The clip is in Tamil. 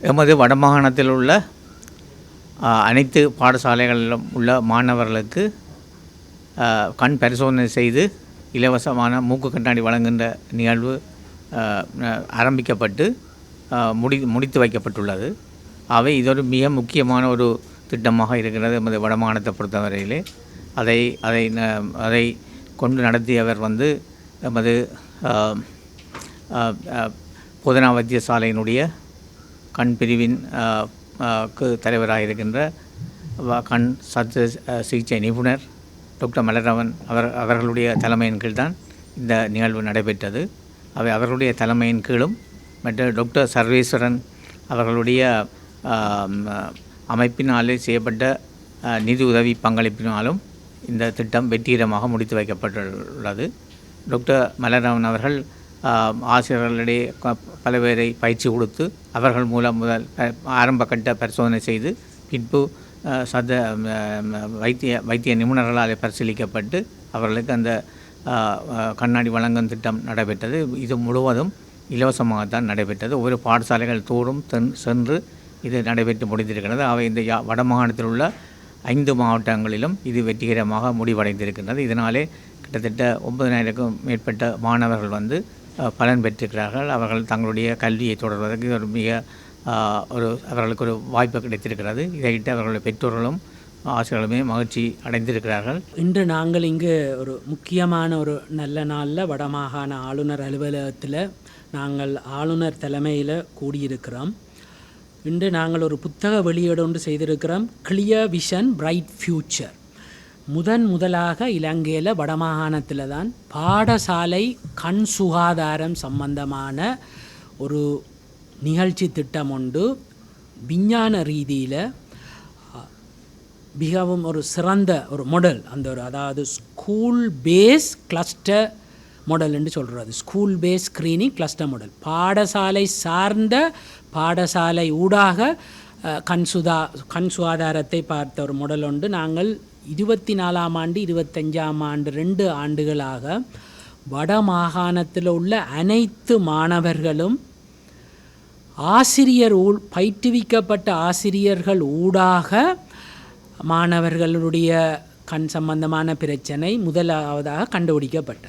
எமது வடமாகாணத்தில் உள்ள அனைத்து பாடசாலைகளிலும் உள்ள மாணவர்களுக்கு கண் பரிசோதனை செய்து இலவசமான மூக்கு கண்ணாடி வழங்குகின்ற நிகழ்வு ஆரம்பிக்கப்பட்டு முடி முடித்து வைக்கப்பட்டுள்ளது. அவை இதொரு மிக முக்கியமான ஒரு திட்டமாக இருக்கிறது எமது வடமாகாணத்தை பொறுத்தவரையிலே. அதை அதை ந- அதை கொண்டு நடத்தியவர் வந்து எமது ஆ, போதனா வைத்தியசாலையினுடைய கண் பிரிவின் தலைவராக இருக்கின்ற வ- கண் சத்து சிகிச்சை நிபுணர் டாக்டர் மலரவன் அவர் அவர்களுடைய தலைமையின் கீழ் தான் இந்த நிகழ்வு நடைபெற்றது. அவை அவர்களுடைய தலைமையின் கீழும் மற்ற டாக்டர் சர்வேஸ்வரன் அவர்களுடைய அமைப்பினாலே செய்யப்பட்ட நிதி உதவி பங்களிப்பினாலும் இந்த திட்டம் வெற்றிகரமாக முடித்து வைக்கப்பட்டுள்ளது. டாக்டர் மலரவன் அவர்கள் ஆசிரியர்களிடையே பல பேரை பயிற்சி கொடுத்து அவர்கள் மூலம் முதல் ஆரம்ப கட்ட பரிசோதனை செய்து பின்பு சத வைத்திய வைத்திய நிபுணர்களால் பரிசீலிக்கப்பட்டு அவர்களுக்கு அந்த கண்ணாடி வழங்கும் திட்டம் நடைபெற்றது. இது முழுவதும் இலவசமாகத்தான் நடைபெற்றது. ஒவ்வொரு பாடசாலைகள் தோறும் சென்று இது நடைபெற்று முடிந்திருக்கிறது. அவை இந்த யா வடமாகாணத்தில் உள்ள ஐந்து மாவட்டங்களிலும் இது வெற்றிகரமாக முடிவடைந்திருக்கின்றது. இதனாலே கிட்டத்தட்ட ஒன்பதனாயிரக்கும் மேற்பட்ட மாணவர்கள் வந்து பலன் பெற்றிருக்கிறார்கள். அவர்கள் தங்களுடைய கல்வியை தொடர்வதற்கு ஒரு மிக ஒரு அவர்களுக்கு ஒரு வாய்ப்பு கிடைத்திருக்கிறது. இதையிட்டு அவர்களுடைய பெற்றோர்களும் ஆசிரியர்களுமே மகிழ்ச்சி அடைந்திருக்கிறார்கள். இன்று நாங்கள் இங்கு ஒரு முக்கியமான ஒரு நல்ல நாளில் வடமாகாண ஆளுநர் அலுவலகத்தில் நாங்கள் ஆளுநர் தலைமையில் கூடியிருக்கிறோம். இன்று நாங்கள் ஒரு புத்தக வெளியீடு ஒன்று செய்திருக்கிறோம். கிளியர் விஷன் பிரைட் ஃபியூச்சர் முதன் முதலாக இலங்கையில் வடமாகாணத்தில் தான் பாடசாலை கண் சுகாதாரம் சம்பந்தமான ஒரு நிகழ்ச்சி திட்டம் உண்டு. விஞ்ஞான ரீதியில் மிகவும் ஒரு சிறந்த ஒரு மாடல் அந்த ஒரு அதாவது ஸ்கூல் பேஸ் கிளஸ்டர் மாடல்னு சொல்கிறது school base screening cluster model பாடசாலை சார்ந்த பாடசாலை ஊடாக கண் சுதா கண் சுகாதாரத்தை பார்த்த ஒரு முடல் உண்டு. நாங்கள் இருபத்தி நாலாம் ஆண்டு இருபத்தஞ்சாம் ஆண்டு ரெண்டு ஆண்டுகளாக வட மாகாணத்தில் உள்ள அனைத்து மாணவர்களும் ஆசிரியர் ஊ பயிற்றுவிக்கப்பட்ட ஆசிரியர்கள் ஊடாக மாணவர்களுடைய கண் சம்பந்தமான பிரச்சனை முதலாவதாக கண்டுபிடிக்கப்பட்டது.